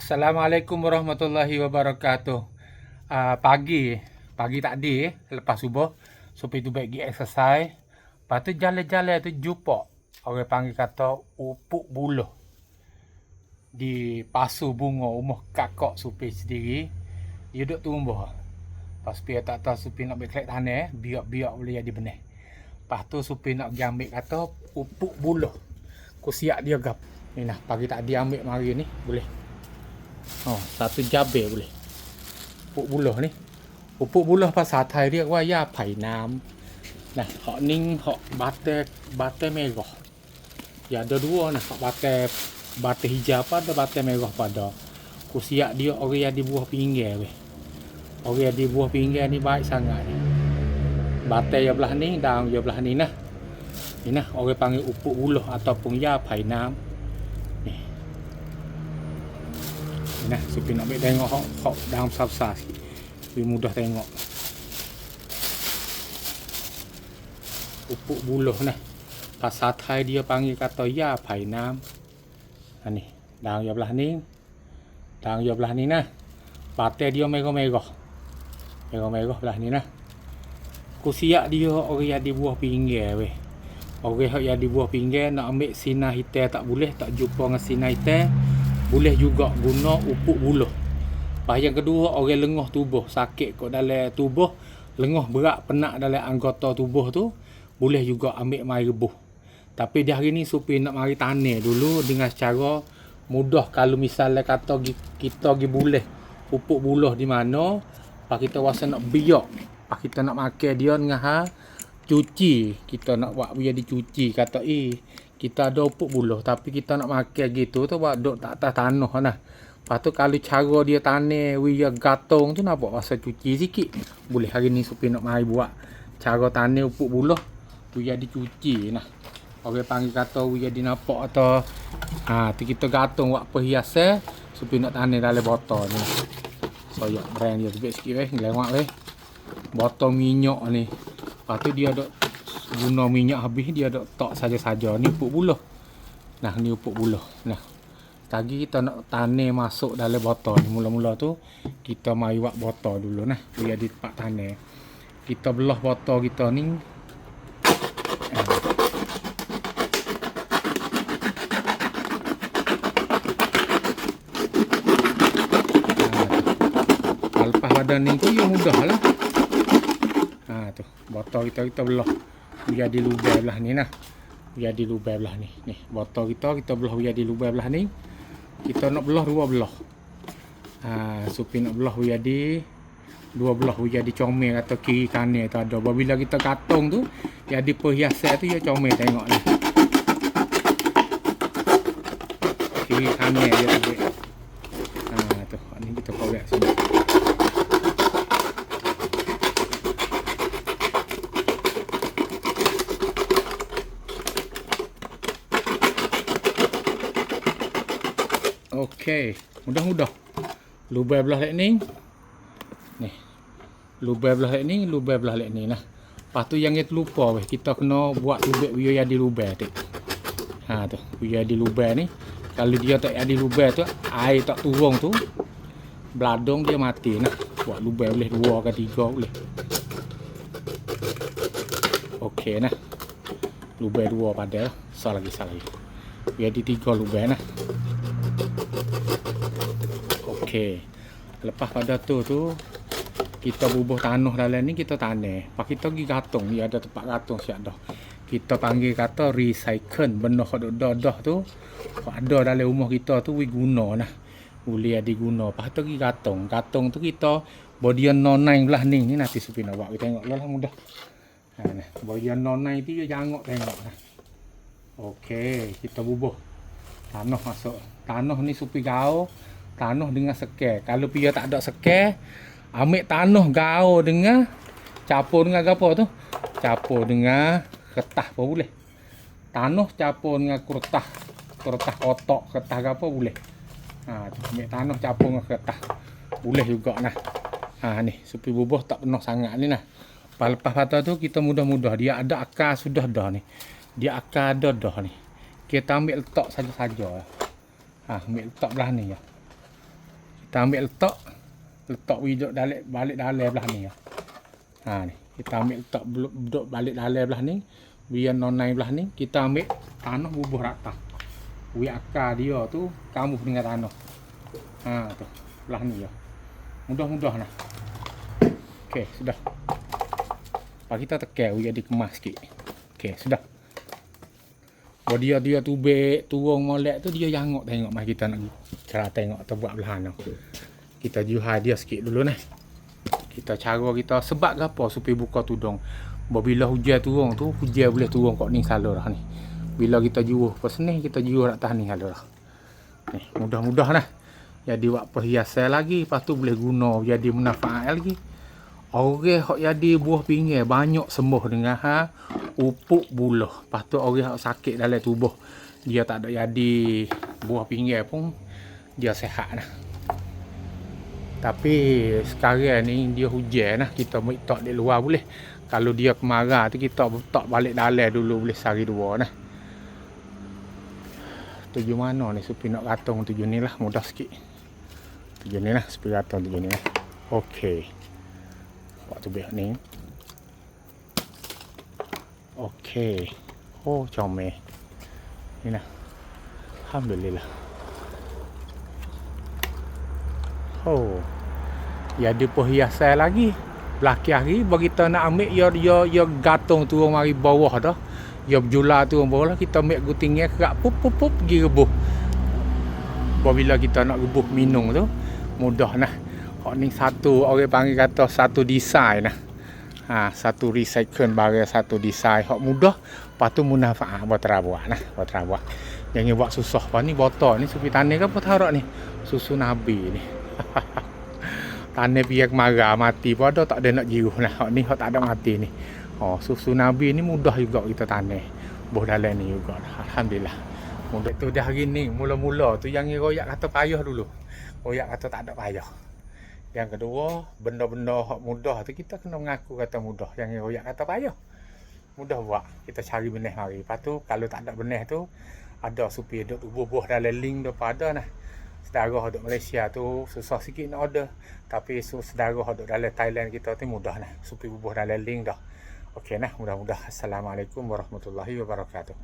Assalamualaikum warahmatullahi wabarakatuh. Uh, pagi, pagi tadi lepas subuh, supaya tu baik pergi exercise. Lepas tu jalan-jalan tu jumpa orang panggil kata upuk buluh di pasu bunga rumah kakak supi sendiri. Dia duduk tumbuh. Lepas tu tak tahu supi nak berkelak tanah, biak-biak boleh jadi benih. Lepas tu supi nak pergi ambil kata upuk buluh. Aku siap dia gap. Ni nah, pagi tak dia ambil mari ni, boleh. อ๋อสาตุยาเบลเลยปุบุลเหนี่อุปุบุลภาษาไทยเรียกว่าหญ้าไผ่น้ำนะเหาะนิ่งเหาะบาดแต่บาดแต่ไม่ก่ออย่าเดือดร้อนนะบาดแต่บาดแต่ฮิจาปัดบาดแต่ไม่ก่อปัดดอก kusiak dia orang yang di buah pinggir weh. Orang yang di buah pinggir ni baik sangat ni. Batai yang belah ni, daun yang belah ni nah. Ni nah orang panggil upuk uluh ataupun ya pai nam. Nah, Supi nak ambil tengok hok, hok dalam besar-besar sikit. Lebih mudah tengok. Upuk buluh nah. Pasal Thai dia panggil kata ya pai nam. Ha ni, daun yang belah ni. Daun yang belah ni nah. Patai dia merah-merah. Merah-merah belah ni nah. Kusiak dia orang yang di buah pinggir weh. Orang yang di buah pinggir nak ambil sinar hitam tak boleh, tak jumpa dengan sinar hitam boleh juga guna upuk buluh. Yang kedua, orang lengah tubuh, sakit kat dalam tubuh, lengah berat penak dalam anggota tubuh tu, boleh juga ambil mai rebuh. Tapi di hari ni supir nak mari tanah dulu dengan secara mudah kalau misalnya kata kita pergi boleh upuk buluh di mana, pak kita rasa nak biak, pak kita nak makan dia dengan ha, cuci, kita nak buat biar dicuci kata eh kita ada upuk buluh tapi kita nak makan gitu tu buat duk tak atas tanah lah. Lepas tu kalau cara dia tanah wia gatong tu nak rasa cuci sikit. Boleh hari ni supir nak mari buat cara tanah upuk buluh wia dicuci nah. Orang panggil kata wia dinampak atau ha tu kita gatong buat perhiasan supir nak tanah dalam botol ni. Soyak brand dia sikit weh, ngelewak weh. Botol minyak ni. Lepas tu dia ada guna minyak habis dia ada tok saja-saja. Ni upuk buluh. Nah ni upuk buluh. Nah tadi kita nak tanah masuk dalam botol. Mula-mula tu kita mai buat botol dulu nah biar di tempat tanah kita belah botol kita ni. Lepas badan ni tu yang mudah lah. Botol kita kita belah. Biar di lubang belah ni nah. Biar di lubang belah ni. Ni botol kita kita belah biar di lubang belah ni. Kita nak belah dua belah. Ha supi nak belah biar di dua belah biar di comel atau kiri kanan tu ada. Bila kita katong tu dia di perhiasan tu dia comel tengok ni. Kiri kanan dia tu ha tu. Ni kita korek Okey, mudah-mudah. Lubang belah lek ni. Lubang belah ni, lubang belah ni lah. Lepas tu yang kita lupa weh, kita kena buat tubik biar jadi lubang tu. Ha tu, biar di lubang ni. Kalau dia tak ada lubang tu, air tak turun tu, beladong dia mati nah. Buat lubang boleh dua ke tiga boleh. Okey nah. Lubang dua pada, sal lagi sal lagi. Biar di tiga lubang nah. Okey. Lepas pada tu tu kita bubuh tanah dalam ni kita tanah. Pak kita pergi gatong, dia ada tempat gatong siap dah. Kita panggil kata recycle benda hak dah dah tu. Hak ada dalam rumah kita tu we guna nah. Boleh ada guna. Lepas tu pergi gatong. Gatong tu kita bodian nonai belah ni. Ni nanti supi nak buat. Kita tengok lah mudah. Ha nah. Bodian nonai tu jangok tengok nah. Okey, kita bubuh. Tanah masuk. Tanah ni supi gao tanah dengan sekar. Kalau dia tak ada sekar, ambil tanah gao dengan capur dengan apa tu? Capur dengan kertas apa boleh. Tanah capur dengan kertas. Kertas kotak, kertas apa boleh. Ha, ambil tanah capur dengan kertas. Boleh juga nah. Ha ni, supi bubuh tak penuh sangat ni nah. Lepas patah tu kita mudah-mudah dia ada akar sudah dah ni. Dia akar ada dah ni. Kita ambil letak saja-saja. Ha, ambil letak belah ni ya. Kita ambil letak letak widok balik balik dalam belah ni ya. Ha ni, kita ambil letak duduk balik dalam belah ni. Biar nonai belah ni, kita ambil tanah bubuh rata. Wi akar dia tu kamu dengan tanah. Ha tu, belah ni ya. Mudah-mudah nah. Okey, sudah. Pak kita tekan wi jadi kemas sikit. Okey, sudah. Oh dia tu bek turun molek tu dia jangok tengok mai kita nak cara tengok atau buat belahan tu. Kita jual dia sikit dulu nah. Kita cara kita sebab apa supaya buka tudung. Bila hujan turun tu hujan boleh turun kat ni salur dah ni. Bila kita jual pas ni kita jual nak tahan ni salur dah. Ni mudah-mudah nah. Jadi buat perhiasan lagi lepas tu boleh guna jadi manfaat lagi. Orang hok jadi buah pinggir banyak sembuh dengan ha upuk buluh. Lepas tu orang hok sakit dalam tubuh dia tak ada jadi buah pinggir pun dia sehat lah. Tapi sekarang ni dia hujan lah. Kita mau tak di luar boleh. Kalau dia kemarah tu kita tak balik dalam dulu boleh sehari dua nah. Tujuh mana ni supi nak katung tujuh ni lah mudah sikit. Tujuh ni lah supi katung tujuh ni lah. Okey waktu biar ni okey oh comel ni lah alhamdulillah oh ya ada perhiasan lagi belakang hari bagi kita nak ambil ya ya ya gantung tu mari bawah dah ya berjula tu bawah lah kita ambil gutingnya kerak pup pup pup pergi rebuh bila kita nak rebuh minum tu mudah nah Hak ni satu orang panggil kata satu design lah. Ha, satu recycle barang satu design. Hak mudah, lepas tu manfaat buat terabuah nah, buat terabuah. Yang buat susah apa ni botol ni supi tani kan apa tarak ni? Susu nabi ni. tani biar marah mati pun ada tak ada nak jiruh lah. Hak ni hak tak ada mati ni. Oh, susu nabi ni mudah juga kita tani. Boh dalam ni juga. Alhamdulillah. Mudah tu dah hari ni mula-mula tu yang royak kata payah dulu. Royak kata tak ada payah. Yang kedua, benda-benda hak mudah tu kita kena mengaku kata mudah. Yang royak kata payah. Mudah buat. Kita cari benih hari. Lepas tu kalau tak ada benih tu ada supaya duk bubuh dalam link tu pada nah. Sedara duk Malaysia tu susah sikit nak order. Tapi so, sedara duk dalam Thailand kita tu mudah nah. Supaya bubuh dalam link dah. Okey nah, mudah-mudah. Assalamualaikum warahmatullahi wabarakatuh.